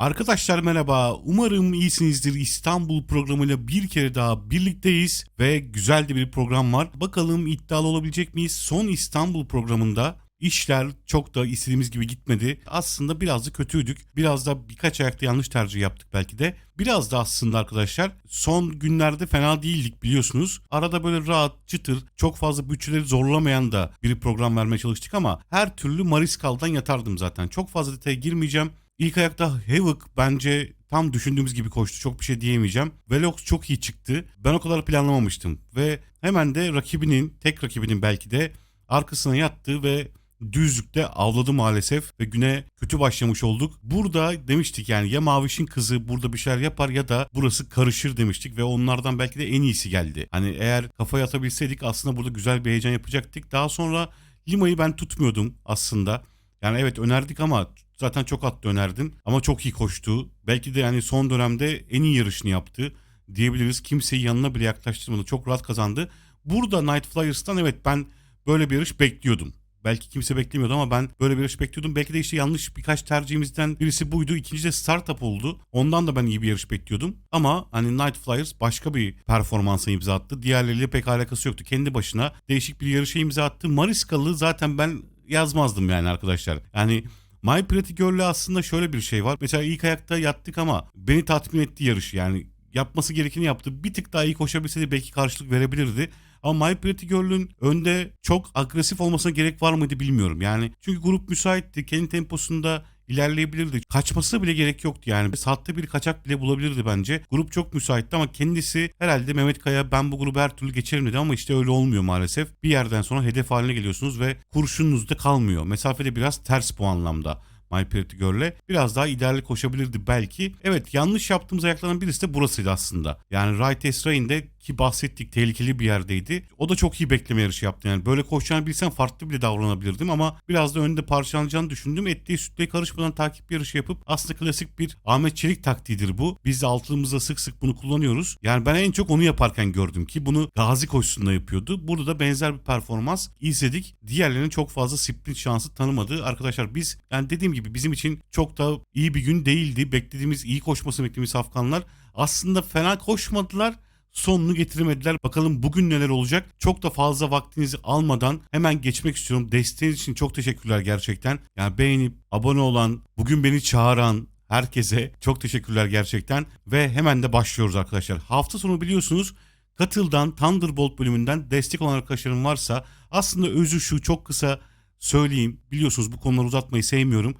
Arkadaşlar merhaba. Umarım iyisinizdir. İstanbul programıyla bir kere daha birlikteyiz ve güzel de bir program var. Bakalım iddialı olabilecek miyiz? Son İstanbul programında işler çok da istediğimiz gibi gitmedi. Aslında biraz da kötüydük. Biraz da birkaç ayakta yanlış tercih yaptık belki de. Biraz da aslında arkadaşlar son günlerde fena değildik biliyorsunuz. Arada böyle rahat, çıtır, çok fazla bütçeleri zorlamayan da bir program vermeye çalıştık ama her türlü Mariskal'dan yatardım zaten. Çok fazla detaya girmeyeceğim. İlk ayakta Havoc bence tam düşündüğümüz gibi koştu. Çok bir şey diyemeyeceğim. Velox çok iyi çıktı. Ben o kadar planlamamıştım. Ve hemen de rakibinin, tek rakibinin belki de arkasına yattı ve düzlükte avladı maalesef ve güne kötü başlamış olduk. Burada demiştik yani ya Maviş'in kızı burada bir şeyler yapar ya da burası karışır demiştik ve onlardan belki de en iyisi geldi. Hani eğer kafaya atabilseydik aslında burada güzel bir heyecan yapacaktık. Daha sonra Lima'yı ben tutmuyordum aslında. Yani evet önerdik ama zaten çok attı önerdim. Ama çok iyi koştu. Belki de yani son dönemde en iyi yarışını yaptı diyebiliriz. Kimseyi yanına bile yaklaştırmadı. Çok rahat kazandı. Burada Night Flyers'tan evet ben böyle bir yarış bekliyordum. Belki kimse beklemiyordu ama ben böyle bir yarış bekliyordum. Belki de işte yanlış birkaç tercihimizden birisi buydu. İkinci de startup oldu. Ondan da ben iyi bir yarış bekliyordum. Ama hani Night Flyers başka bir performansa imza attı. Diğerleriyle pek alakası yoktu. Kendi başına değişik bir yarışa imza attı. Mariskalı zaten ben yazmazdım yani arkadaşlar. Yani My Pretty Girl'le aslında şöyle bir şey var. Mesela ilk ayakta yattık ama beni tatmin etti yarış. Yani yapması gerekeni yaptı. Bir tık daha iyi koşabilseydi belki karşılık verebilirdi. Ama My Pretty Girl'ün önde çok agresif olmasına gerek var mıydı bilmiyorum. Yani çünkü grup müsaitti. Kendi temposunda ilerleyebilirdi. Kaçması bile gerek yoktu yani. Saatte bir kaçak bile bulabilirdi bence. Grup çok müsaitti ama kendisi herhalde Mehmet Kaya ben bu grubu her türlü geçerim dedi ama işte öyle olmuyor maalesef. Bir yerden sonra hedef haline geliyorsunuz ve kurşununuz da kalmıyor. Mesafede biraz ters bu anlamda. My Pretty Girl'le biraz daha ideal koşabilirdi belki. Evet yanlış yaptığımız ayaklardan birisi de burasıydı aslında. Yani Right Esrain'de ki bahsettik tehlikeli bir yerdeydi. O da çok iyi bekleme yarışı yaptı. Yani böyle koşacağını bilsem farklı bile davranabilirdim ama biraz da önde parçalanacağını düşündüm. Ettiği sütle karışmadan takip yarışı yapıp aslında klasik bir Ahmet Çelik taktiğidir bu. Biz de altılımızda sık sık bunu kullanıyoruz. Yani ben en çok onu yaparken gördüm ki bunu Gazi koşusunda yapıyordu. Burada da benzer bir performans izledik. Diğerlerinin çok fazla sprint şansı tanımadı. Arkadaşlar biz yani dediğim gibi bizim için çok da iyi bir gün değildi. Beklediğimiz iyi koşmasını beklediğimiz Afganlar aslında fena koşmadılar sonunu getiremediler. Bakalım bugün neler olacak. Çok da fazla vaktinizi almadan hemen geçmek istiyorum. Desteğiniz için çok teşekkürler gerçekten. Yani beğenip abone olan, bugün beni çağıran herkese çok teşekkürler gerçekten. Ve hemen de başlıyoruz arkadaşlar. Hafta sonu biliyorsunuz Katıl'dan Thunderbolt bölümünden destek olan arkadaşlarım varsa aslında özü şu çok kısa söyleyeyim. Biliyorsunuz bu konuları uzatmayı sevmiyorum.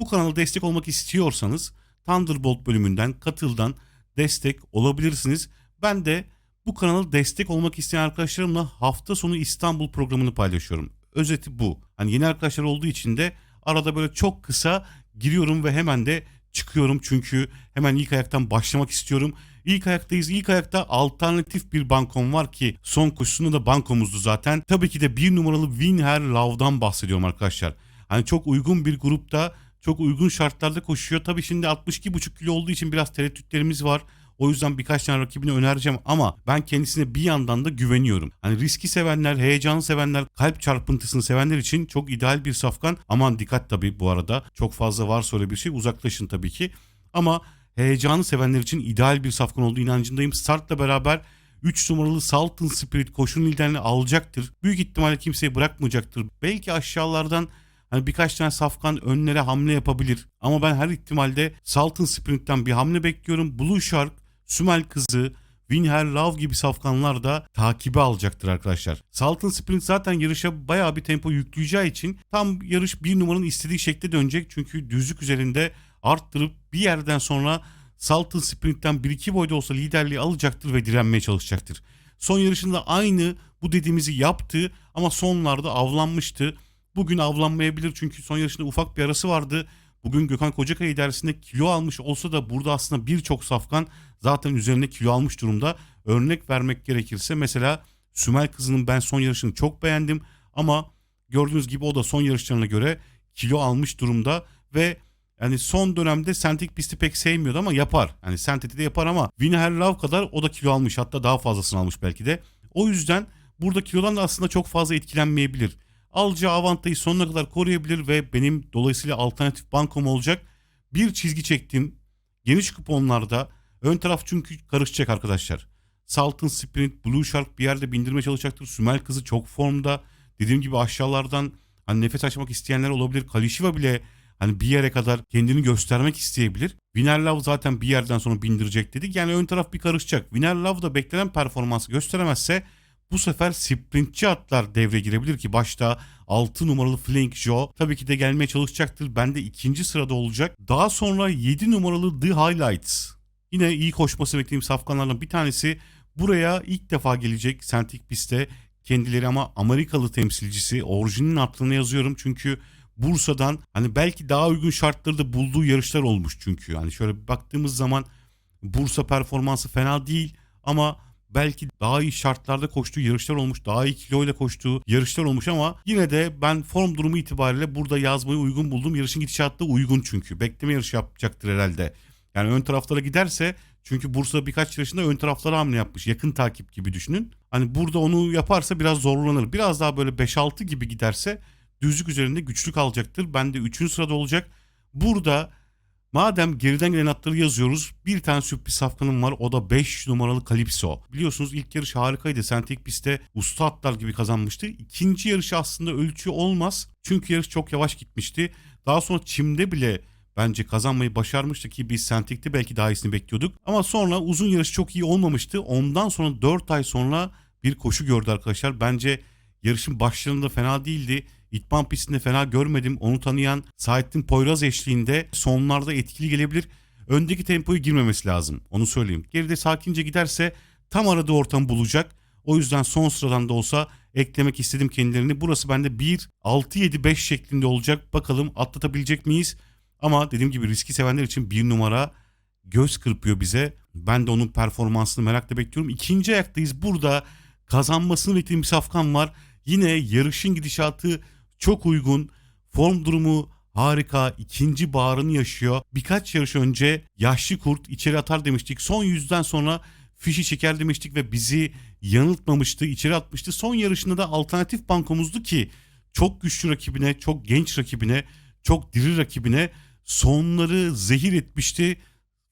Bu kanala destek olmak istiyorsanız Thunderbolt bölümünden Katıl'dan destek olabilirsiniz. Ben de bu kanala destek olmak isteyen arkadaşlarımla hafta sonu İstanbul programını paylaşıyorum. Özeti bu. Hani yeni arkadaşlar olduğu için de arada böyle çok kısa giriyorum ve hemen de çıkıyorum çünkü hemen ilk ayaktan başlamak istiyorum. İlk ayaktayız. İlk ayakta alternatif bir bankom var ki son koşusunda da bankomuzdu zaten. Tabii ki de bir numaralı Winher Love'dan bahsediyorum arkadaşlar. Hani çok uygun bir grupta çok uygun şartlarda koşuyor. Tabii şimdi 62,5 kilo olduğu için biraz tereddütlerimiz var. O yüzden birkaç tane rakibini önereceğim ama ben kendisine bir yandan da güveniyorum. Hani riski sevenler, heyecanı sevenler, kalp çarpıntısını sevenler için çok ideal bir safkan. Aman dikkat tabii bu arada. Çok fazla varsa öyle bir şey uzaklaşın tabii ki. Ama heyecanı sevenler için ideal bir safkan olduğu inancındayım. Startla beraber 3 numaralı Salton Spirit koşunun liderini alacaktır. Büyük ihtimalle kimseyi bırakmayacaktır. Belki aşağılardan Hani birkaç tane safkan önlere hamle yapabilir. Ama ben her ihtimalde Salton Sprint'ten bir hamle bekliyorum. Blue Shark, Sümel Kızı, Winher Love gibi safkanlar da takibi alacaktır arkadaşlar. Salton Sprint zaten yarışa bayağı bir tempo yükleyeceği için tam yarış bir numaranın istediği şekilde dönecek. Çünkü düzlük üzerinde arttırıp bir yerden sonra Salton Sprint'ten 1-2 boyda olsa liderliği alacaktır ve direnmeye çalışacaktır. Son yarışında aynı bu dediğimizi yaptı ama sonlarda avlanmıştı. Bugün avlanmayabilir çünkü son yarışında ufak bir arası vardı. Bugün Gökhan Kocakaya idaresinde kilo almış olsa da burada aslında birçok safkan zaten üzerine kilo almış durumda. Örnek vermek gerekirse mesela Sümel kızının ben son yarışını çok beğendim ama gördüğünüz gibi o da son yarışlarına göre kilo almış durumda ve yani son dönemde sentetik pisti pek sevmiyordu ama yapar. Yani sentetik de yapar ama Winner Love kadar o da kilo almış hatta daha fazlasını almış belki de. O yüzden burada kilodan da aslında çok fazla etkilenmeyebilir alacağı avantajı sonuna kadar koruyabilir ve benim dolayısıyla alternatif bankom olacak. Bir çizgi çektim. Geniş kuponlarda ön taraf çünkü karışacak arkadaşlar. Salton Sprint, Blue Shark bir yerde bindirmeye çalışacaktır. Sümel kızı çok formda. Dediğim gibi aşağılardan hani nefes açmak isteyenler olabilir. Kalishiva bile hani bir yere kadar kendini göstermek isteyebilir. Winner Love zaten bir yerden sonra bindirecek dedik. Yani ön taraf bir karışacak. Winner Love da beklenen performansı gösteremezse bu sefer sprintçi atlar devreye girebilir ki başta 6 numaralı Flank Joe tabii ki de gelmeye çalışacaktır. Bende ikinci sırada olacak. Daha sonra 7 numaralı The Highlights. Yine iyi koşması beklediğim safkanlardan bir tanesi. Buraya ilk defa gelecek sentik pistte kendileri ama Amerikalı temsilcisi orijinin aklına yazıyorum çünkü Bursa'dan hani belki daha uygun şartları da bulduğu yarışlar olmuş çünkü. Yani şöyle baktığımız zaman Bursa performansı fena değil ama belki daha iyi şartlarda koştuğu yarışlar olmuş, daha iyi kiloyla koştuğu yarışlar olmuş ama yine de ben form durumu itibariyle burada yazmayı uygun buldum. Yarışın gidişatı da uygun çünkü. Bekleme yarışı yapacaktır herhalde. Yani ön taraflara giderse çünkü Bursa birkaç yarışında ön taraflara hamle yapmış. Yakın takip gibi düşünün. Hani burada onu yaparsa biraz zorlanır. Biraz daha böyle 5-6 gibi giderse düzlük üzerinde güçlük alacaktır. Ben de 3. sırada olacak. Burada madem geriden gelen atları yazıyoruz bir tane sürpriz safkanım var o da 5 numaralı Calypso. Biliyorsunuz ilk yarış harikaydı. Sentek pistte usta atlar gibi kazanmıştı. İkinci yarışı aslında ölçü olmaz. Çünkü yarış çok yavaş gitmişti. Daha sonra çimde bile bence kazanmayı başarmıştı ki biz Sentek'te belki daha iyisini bekliyorduk. Ama sonra uzun yarış çok iyi olmamıştı. Ondan sonra 4 ay sonra bir koşu gördü arkadaşlar. Bence yarışın başlarında fena değildi. İtman pistinde fena görmedim. Onu tanıyan Saadettin Poyraz eşliğinde sonlarda etkili gelebilir. Öndeki tempoyu girmemesi lazım. Onu söyleyeyim. Geride sakince giderse tam aradığı ortamı bulacak. O yüzden son sıradan da olsa eklemek istedim kendilerini. Burası bende 1, 6, 7, 5 şeklinde olacak. Bakalım atlatabilecek miyiz? Ama dediğim gibi riski sevenler için bir numara göz kırpıyor bize. Ben de onun performansını merakla bekliyorum. İkinci ayaktayız. Burada kazanmasını beklediğim bir safkan var. Yine yarışın gidişatı çok uygun. Form durumu harika. İkinci bağrını yaşıyor. Birkaç yarış önce yaşlı kurt içeri atar demiştik. Son yüzden sonra fişi çeker demiştik ve bizi yanıltmamıştı. içeri atmıştı. Son yarışında da alternatif bankomuzdu ki çok güçlü rakibine, çok genç rakibine, çok diri rakibine sonları zehir etmişti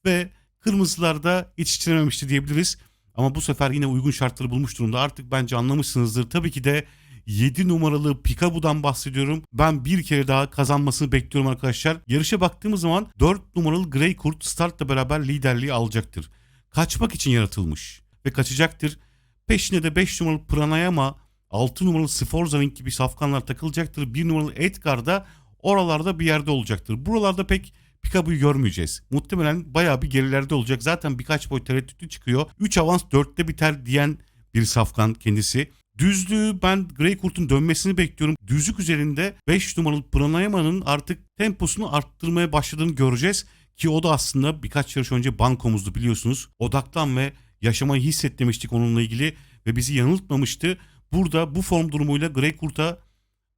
ve kırmızılarda yetiştirememişti diyebiliriz. Ama bu sefer yine uygun şartları bulmuş durumda. Artık bence anlamışsınızdır. Tabii ki de 7 numaralı Pikabu'dan bahsediyorum. Ben bir kere daha kazanmasını bekliyorum arkadaşlar. Yarışa baktığımız zaman 4 numaralı Grey Kurt startla beraber liderliği alacaktır. Kaçmak için yaratılmış ve kaçacaktır. Peşine de 5 numaralı Pranayama, 6 numaralı Sforza Wing gibi safkanlar takılacaktır. 1 numaralı Edgar da oralarda bir yerde olacaktır. Buralarda pek Pikabu'yu görmeyeceğiz. Muhtemelen bayağı bir gerilerde olacak. Zaten birkaç boy tereddütlü çıkıyor. 3 avans 4'te biter diyen bir safkan kendisi. Düzlüğü ben Grey Kurt'un dönmesini bekliyorum. Düzlük üzerinde 5 numaralı Pranayama'nın artık temposunu arttırmaya başladığını göreceğiz. Ki o da aslında birkaç yarış önce bankomuzdu biliyorsunuz. Odaklan ve yaşamayı hisset demiştik onunla ilgili ve bizi yanıltmamıştı. Burada bu form durumuyla Grey Kurt'a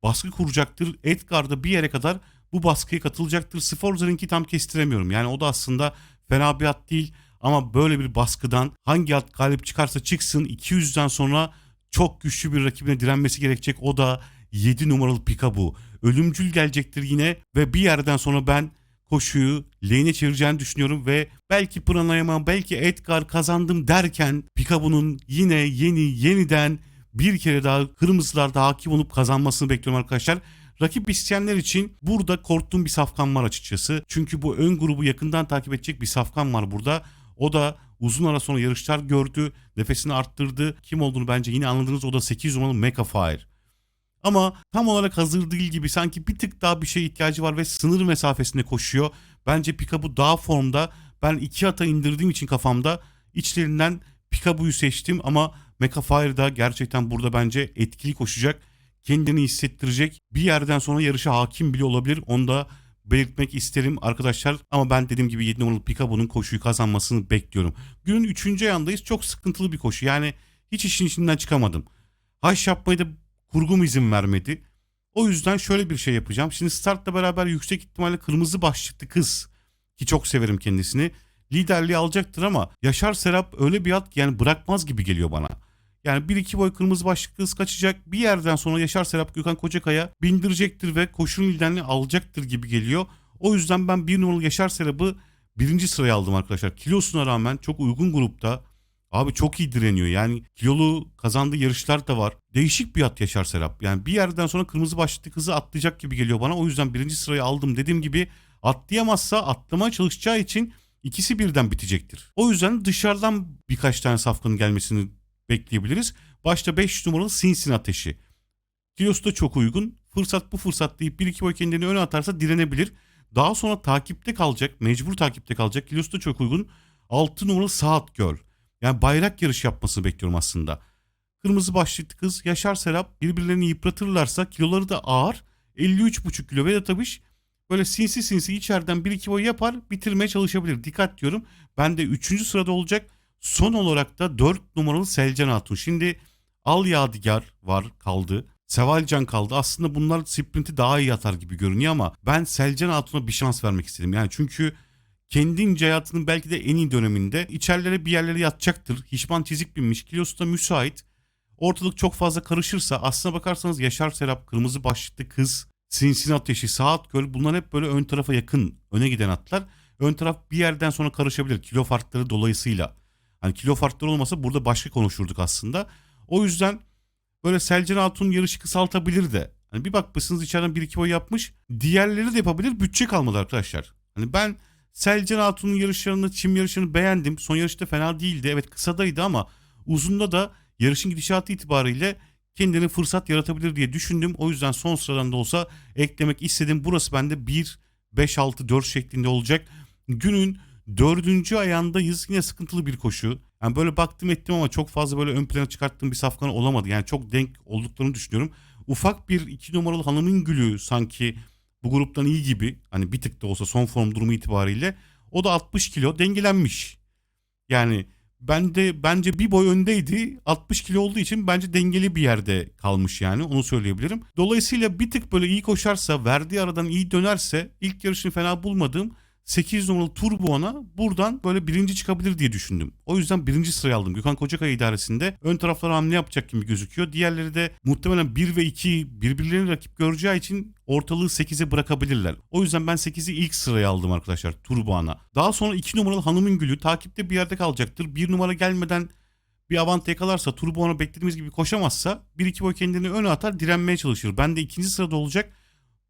baskı kuracaktır. Edgar da bir yere kadar bu baskıya katılacaktır. Sforza'nınki tam kestiremiyorum. Yani o da aslında fena bir at değil. Ama böyle bir baskıdan hangi at galip çıkarsa çıksın 200'den sonra çok güçlü bir rakibine direnmesi gerekecek. O da 7 numaralı Pikabu. Ölümcül gelecektir yine ve bir yerden sonra ben koşuyu lane'e çevireceğini düşünüyorum ve belki Pranayama belki Edgar kazandım derken Pikabu'nun yine yeni yeniden bir kere daha kırmızılarda hakim olup kazanmasını bekliyorum arkadaşlar. Rakip isteyenler için burada korktuğum bir safkan var açıkçası. Çünkü bu ön grubu yakından takip edecek bir safkan var burada. O da uzun ara sonra yarışlar gördü. Nefesini arttırdı. Kim olduğunu bence yine anladınız. O da 8 numaralı Mecha Fire. Ama tam olarak hazır değil gibi sanki bir tık daha bir şeye ihtiyacı var ve sınır mesafesinde koşuyor. Bence Pikabu daha formda. Ben iki ata indirdiğim için kafamda içlerinden Pikabu'yu seçtim ama Mecha Fire da gerçekten burada bence etkili koşacak. Kendini hissettirecek. Bir yerden sonra yarışa hakim bile olabilir. Onu da belirtmek isterim arkadaşlar. Ama ben dediğim gibi 7 numaralı Pikabu'nun koşuyu kazanmasını bekliyorum. Günün 3. ayağındayız. Çok sıkıntılı bir koşu. Yani hiç işin içinden çıkamadım. Haş yapmayı da kurgum izin vermedi. O yüzden şöyle bir şey yapacağım. Şimdi startla beraber yüksek ihtimalle kırmızı başlıklı kız ki çok severim kendisini. Liderliği alacaktır ama Yaşar Serap öyle bir at yani bırakmaz gibi geliyor bana. Yani bir iki boy kırmızı başlıklı kız kaçacak. Bir yerden sonra Yaşar Serap Gökhan Kocakaya bindirecektir ve koşunun liderliğini alacaktır gibi geliyor. O yüzden ben bir numaralı Yaşar Serap'ı birinci sıraya aldım arkadaşlar. Kilosuna rağmen çok uygun grupta. Abi çok iyi direniyor. Yani kilolu kazandığı yarışlar da var. Değişik bir at Yaşar Serap. Yani bir yerden sonra kırmızı başlıklı kızı atlayacak gibi geliyor bana. O yüzden birinci sırayı aldım. Dediğim gibi atlayamazsa atlamaya çalışacağı için ikisi birden bitecektir. O yüzden dışarıdan birkaç tane safkanın gelmesini bekleyebiliriz. Başta 5 numaralı Sinsin Ateşi. Kilosu da çok uygun. Fırsat bu fırsat deyip 1-2 boy kendini öne atarsa direnebilir. Daha sonra takipte kalacak. Mecbur takipte kalacak. Kilosu da çok uygun. 6 numaralı Saat Göl. Yani bayrak yarış yapmasını bekliyorum aslında. Kırmızı başlıklı kız Yaşar Serap birbirlerini yıpratırlarsa kiloları da ağır. 53,5 kilo Vedat Abiş böyle sinsi sinsi içeriden 1-2 boy yapar bitirmeye çalışabilir. Dikkat diyorum. Ben de 3. sırada olacak. Son olarak da 4 numaralı Selcan Hatun. Şimdi Al Yadigar var kaldı. Sevalcan kaldı. Aslında bunlar sprinti daha iyi atar gibi görünüyor ama ben Selcan Hatun'a bir şans vermek istedim. Yani çünkü kendince hayatının belki de en iyi döneminde içerilere bir yerlere yatacaktır. Hişman çizik binmiş. Kilosu da müsait. Ortalık çok fazla karışırsa aslına bakarsanız Yaşar Serap, Kırmızı Başlıklı Kız, Sinsin Ateşi, Saat Göl bunlar hep böyle ön tarafa yakın öne giden atlar. Ön taraf bir yerden sonra karışabilir kilo farkları dolayısıyla. Hani kilo farkları olmasa burada başka konuşurduk aslında. O yüzden böyle Selcan Hatun yarışı kısaltabilir de. Hani bir bakmışsınız içeriden bir iki boy yapmış. Diğerleri de yapabilir. Bütçe kalmadı arkadaşlar. Hani ben Selcan Hatun'un yarışlarını, çim yarışını beğendim. Son yarışta fena değildi. Evet kısadaydı ama uzunda da yarışın gidişatı itibariyle kendine fırsat yaratabilir diye düşündüm. O yüzden son sıradan da olsa eklemek istedim. Burası bende 1, 5, 6, 4 şeklinde olacak. Günün dördüncü ayağındayız. Yine sıkıntılı bir koşu. Yani böyle baktım ettim ama çok fazla böyle ön plana çıkarttığım bir safkan olamadı. Yani çok denk olduklarını düşünüyorum. Ufak bir iki numaralı hanımın gülü sanki bu gruptan iyi gibi. Hani bir tık da olsa son form durumu itibariyle. O da 60 kilo dengelenmiş. Yani ben de bence bir boy öndeydi. 60 kilo olduğu için bence dengeli bir yerde kalmış yani onu söyleyebilirim. Dolayısıyla bir tık böyle iyi koşarsa, verdiği aradan iyi dönerse ilk yarışını fena bulmadığım 8 numaralı Turbo'na buradan böyle birinci çıkabilir diye düşündüm. O yüzden birinci sıraya aldım. Gökhan Kocakaya idaresinde ön taraflara hamle yapacak gibi gözüküyor. Diğerleri de muhtemelen 1 ve 2 birbirlerini rakip göreceği için ortalığı 8'e bırakabilirler. O yüzden ben 8'i ilk sıraya aldım arkadaşlar Turbo'na. Daha sonra 2 numaralı Hanımın Gülü takipte bir yerde kalacaktır. 1 numara gelmeden bir avant yakalarsa Turbo'na beklediğimiz gibi koşamazsa 1-2 boy kendini öne atar direnmeye çalışır. Ben de ikinci sırada olacak.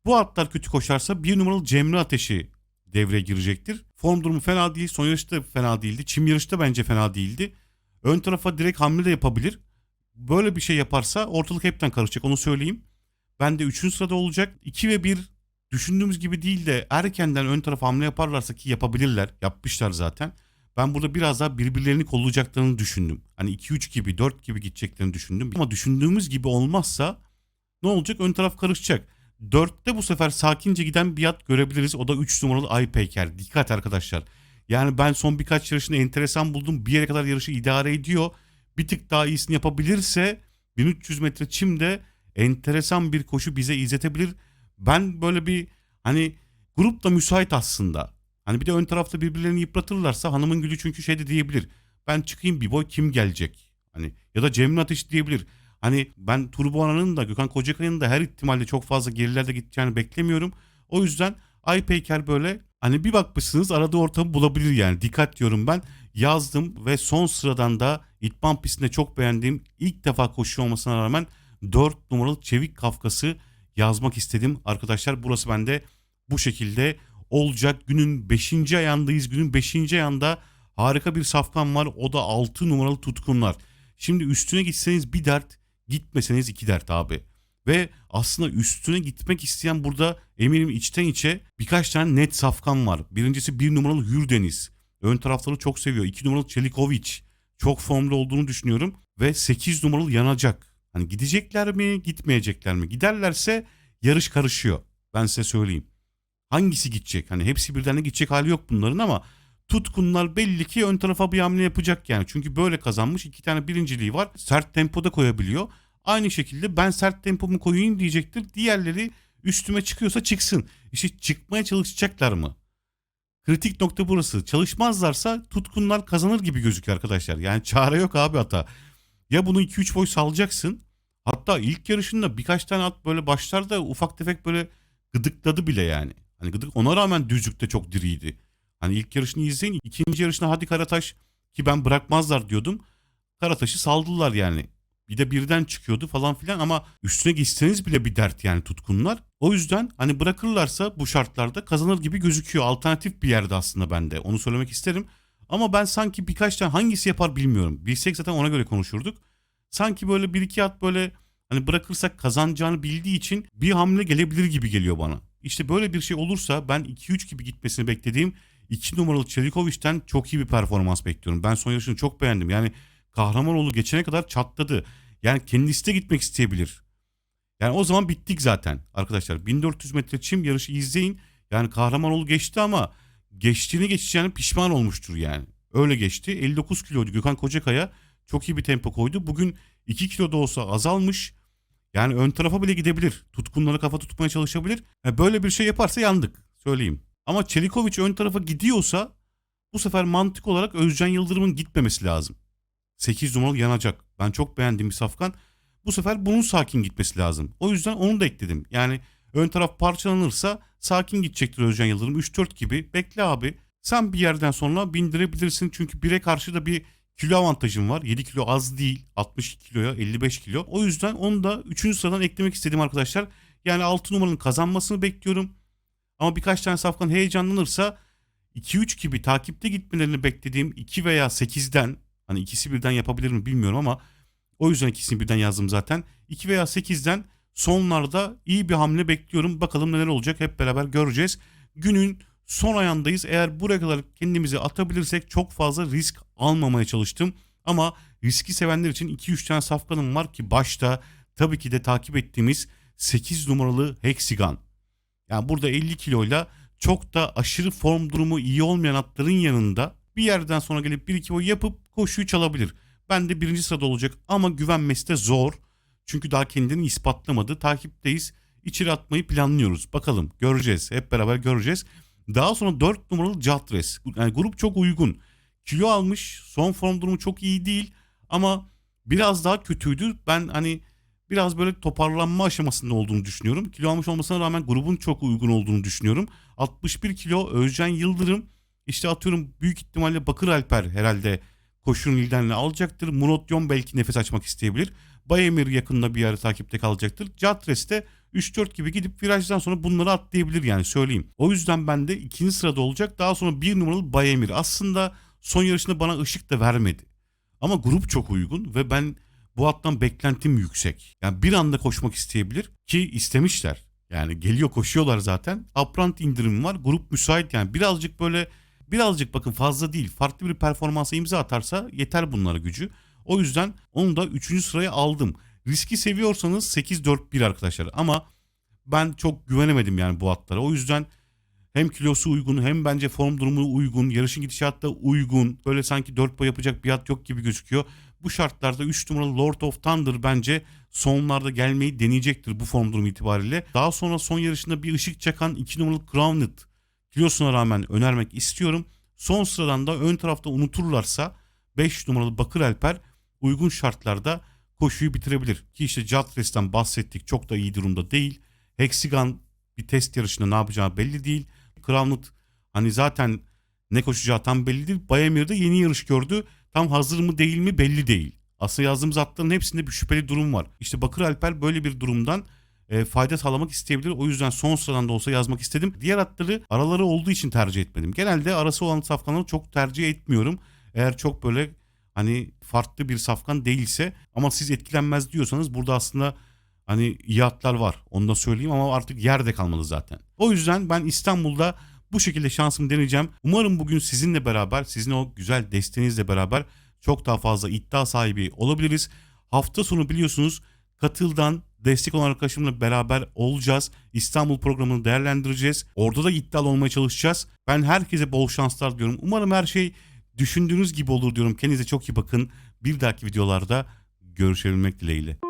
Bu atlar kötü koşarsa 1 numaralı Cemre Ateşi devreye girecektir. Form durumu fena değil. Son yarışta fena değildi. Çim yarışta bence fena değildi. Ön tarafa direkt hamle de yapabilir. Böyle bir şey yaparsa ortalık hepten karışacak onu söyleyeyim. Ben de 3. sırada olacak. 2 ve 1 düşündüğümüz gibi değil de erkenden ön tarafa hamle yaparlarsa ki yapabilirler. Yapmışlar zaten. Ben burada biraz daha birbirlerini kollayacaklarını düşündüm. Hani 2-3 gibi 4 gibi gideceklerini düşündüm. Ama düşündüğümüz gibi olmazsa ne olacak? Ön taraf karışacak. 4'te bu sefer sakince giden bir at görebiliriz. O da 3 numaralı Aypeker. Dikkat arkadaşlar. Yani ben son birkaç yarışını enteresan buldum. Bir yere kadar yarışı idare ediyor. Bir tık daha iyisini yapabilirse 1300 metre çimde enteresan bir koşu bize izletebilir. Ben böyle bir hani grup da müsait aslında. Hani bir de ön tarafta birbirlerini yıpratırlarsa hanımın gülü çünkü şey de diyebilir. Ben çıkayım bir boy kim gelecek? Hani ya da Cemil Ateş diyebilir. Hani ben Turboana'nın da Gökhan Kocakay'ın da her ihtimalle çok fazla gerilerde gideceğini beklemiyorum. O yüzden Aypeyker böyle hani bir bakmışsınız aradığı ortamı bulabilir yani. Dikkat diyorum ben. Yazdım ve son sıradan da İtman pistinde çok beğendiğim ilk defa koşuyor olmasına rağmen 4 numaralı Çevik Kafkas'ı yazmak istedim. Arkadaşlar burası bende bu şekilde olacak. Günün 5. ayağındayız. Günün 5. ayağında harika bir safkan var. O da 6 numaralı tutkunlar. Şimdi üstüne gitseniz bir dert, gitmeseniz iki dert abi. Ve aslında üstüne gitmek isteyen burada eminim içten içe birkaç tane net safkan var. Birincisi bir numaralı Hürdeniz. Ön tarafları çok seviyor. İki numaralı Çelikovic. Çok formda olduğunu düşünüyorum. Ve sekiz numaralı Yanacak. Hani gidecekler mi gitmeyecekler mi? Giderlerse yarış karışıyor. Ben size söyleyeyim. Hangisi gidecek? Hani hepsi birden de gidecek hali yok bunların ama tutkunlar belli ki ön tarafa bir hamle yapacak yani. Çünkü böyle kazanmış iki tane birinciliği var. Sert tempoda koyabiliyor. Aynı şekilde ben sert tempomu koyayım diyecektir. Diğerleri üstüme çıkıyorsa çıksın. İşte çıkmaya çalışacaklar mı? Kritik nokta burası. Çalışmazlarsa tutkunlar kazanır gibi gözüküyor arkadaşlar. Yani çare yok abi hata. Ya bunu 2-3 boy salacaksın. Hatta ilk yarışında birkaç tane at böyle başlarda ufak tefek böyle gıdıkladı bile yani. Hani gıdık ona rağmen düzlükte çok diriydi. Hani ilk yarışını izleyin. ikinci yarışına hadi Karataş ki ben bırakmazlar diyordum. Karataş'ı saldılar yani. Bir de birden çıkıyordu falan filan ama üstüne gitseniz bile bir dert yani tutkunlar. O yüzden hani bırakırlarsa bu şartlarda kazanır gibi gözüküyor. Alternatif bir yerde aslında bende. Onu söylemek isterim. Ama ben sanki birkaç tane hangisi yapar bilmiyorum. Bilsek zaten ona göre konuşurduk. Sanki böyle bir iki at böyle hani bırakırsak kazanacağını bildiği için bir hamle gelebilir gibi geliyor bana. İşte böyle bir şey olursa ben 2-3 gibi gitmesini beklediğim 2 numaralı Çelikovic'ten çok iyi bir performans bekliyorum. Ben son yarışını çok beğendim. Yani Kahramanoğlu geçene kadar çatladı. Yani kendisi de gitmek isteyebilir. Yani o zaman bittik zaten arkadaşlar. 1400 metre çim yarışı izleyin. Yani Kahramanoğlu geçti ama geçtiğini geçeceğine pişman olmuştur yani. Öyle geçti. 59 kiloydu Gökhan Kocakaya. Çok iyi bir tempo koydu. Bugün 2 kilo da olsa azalmış. Yani ön tarafa bile gidebilir. Tutkunlara kafa tutmaya çalışabilir. Yani böyle bir şey yaparsa yandık. Söyleyeyim. Ama Çelikovic ön tarafa gidiyorsa bu sefer mantık olarak Özcan Yıldırım'ın gitmemesi lazım. 8 numaralı yanacak. Ben çok beğendiğim bir safkan. Bu sefer bunun sakin gitmesi lazım. O yüzden onu da ekledim. Yani ön taraf parçalanırsa sakin gidecektir Özcan Yıldırım. 3-4 gibi. Bekle abi. Sen bir yerden sonra bindirebilirsin. Çünkü bire karşı da bir kilo avantajım var. 7 kilo az değil. 62 kiloya 55 kilo. O yüzden onu da 3. sıradan eklemek istedim arkadaşlar. Yani 6 numaranın kazanmasını bekliyorum. Ama birkaç tane safkan heyecanlanırsa 2-3 gibi takipte gitmelerini beklediğim 2 veya 8'den hani ikisi birden yapabilir mi bilmiyorum ama o yüzden ikisini birden yazdım zaten. 2 veya 8'den sonlarda iyi bir hamle bekliyorum. Bakalım neler olacak hep beraber göreceğiz. Günün son ayandayız. Eğer buraya kadar kendimizi atabilirsek çok fazla risk almamaya çalıştım. Ama riski sevenler için 2-3 tane safkanım var ki başta tabii ki de takip ettiğimiz 8 numaralı Hexigan. Yani burada 50 kiloyla çok da aşırı form durumu iyi olmayan atların yanında bir yerden sonra gelip 1-2 boy yapıp koşuyu çalabilir. Ben de birinci sırada olacak ama güvenmesi de zor. Çünkü daha kendini ispatlamadı. Takipteyiz. İçeri atmayı planlıyoruz. Bakalım göreceğiz. Hep beraber göreceğiz. Daha sonra 4 numaralı Catres. Yani grup çok uygun. Kilo almış. Son form durumu çok iyi değil. Ama biraz daha kötüydü. Ben hani biraz böyle toparlanma aşamasında olduğunu düşünüyorum. Kilo almış olmasına rağmen grubun çok uygun olduğunu düşünüyorum. 61 kilo Özcan Yıldırım. İşte atıyorum büyük ihtimalle Bakır Alper herhalde koşunun liderliğini alacaktır. Murat Yon belki nefes açmak isteyebilir. Bayemir yakında bir yere takipte kalacaktır. Catres de 3-4 gibi gidip virajdan sonra bunları atlayabilir yani söyleyeyim. O yüzden ben de ikinci sırada olacak. Daha sonra bir numaralı Bayemir. Aslında son yarışında bana ışık da vermedi. Ama grup çok uygun ve ben bu attan beklentim yüksek. Yani bir anda koşmak isteyebilir ki istemişler. Yani geliyor koşuyorlar zaten. Aprant indirim var. Grup müsait yani birazcık böyle birazcık bakın fazla değil. Farklı bir performansa imza atarsa yeter bunlara gücü. O yüzden onu da 3. sıraya aldım. Riski seviyorsanız 8-4-1 arkadaşlar ama ben çok güvenemedim yani bu atlara. O yüzden hem kilosu uygun hem bence form durumu uygun. Yarışın gidişatı da uygun. Böyle sanki 4 boy yapacak bir at yok gibi gözüküyor. Bu şartlarda 3 numaralı Lord of Thunder bence sonlarda gelmeyi deneyecektir bu form durumu itibariyle. Daha sonra son yarışında bir ışık çakan 2 numaralı Crowned kilosuna rağmen önermek istiyorum. Son sıradan da ön tarafta unuturlarsa 5 numaralı Bakır Alper uygun şartlarda koşuyu bitirebilir. Ki işte Jatres'ten bahsettik çok da iyi durumda değil. Hexigan bir test yarışında ne yapacağı belli değil. Crowned hani zaten ne koşacağı tam belli değil. Bayamir'de yeni yarış gördü. Tam hazır mı değil mi belli değil. Aslında yazdığımız atların hepsinde bir şüpheli durum var. İşte Bakır Alper böyle bir durumdan e, fayda sağlamak isteyebilir. O yüzden son sıradan da olsa yazmak istedim. Diğer atları araları olduğu için tercih etmedim. Genelde arası olan safkanları çok tercih etmiyorum. Eğer çok böyle hani farklı bir safkan değilse ama siz etkilenmez diyorsanız burada aslında hani iyi atlar var. Onu da söyleyeyim ama artık yerde kalmalı zaten. O yüzden ben İstanbul'da bu şekilde şansımı deneyeceğim. Umarım bugün sizinle beraber, sizin o güzel desteğinizle beraber çok daha fazla iddia sahibi olabiliriz. Hafta sonu biliyorsunuz katıldan destek olan arkadaşımla beraber olacağız. İstanbul programını değerlendireceğiz. Orada da iddialı olmaya çalışacağız. Ben herkese bol şanslar diyorum. Umarım her şey düşündüğünüz gibi olur diyorum. Kendinize çok iyi bakın. Bir dahaki videolarda görüşebilmek dileğiyle.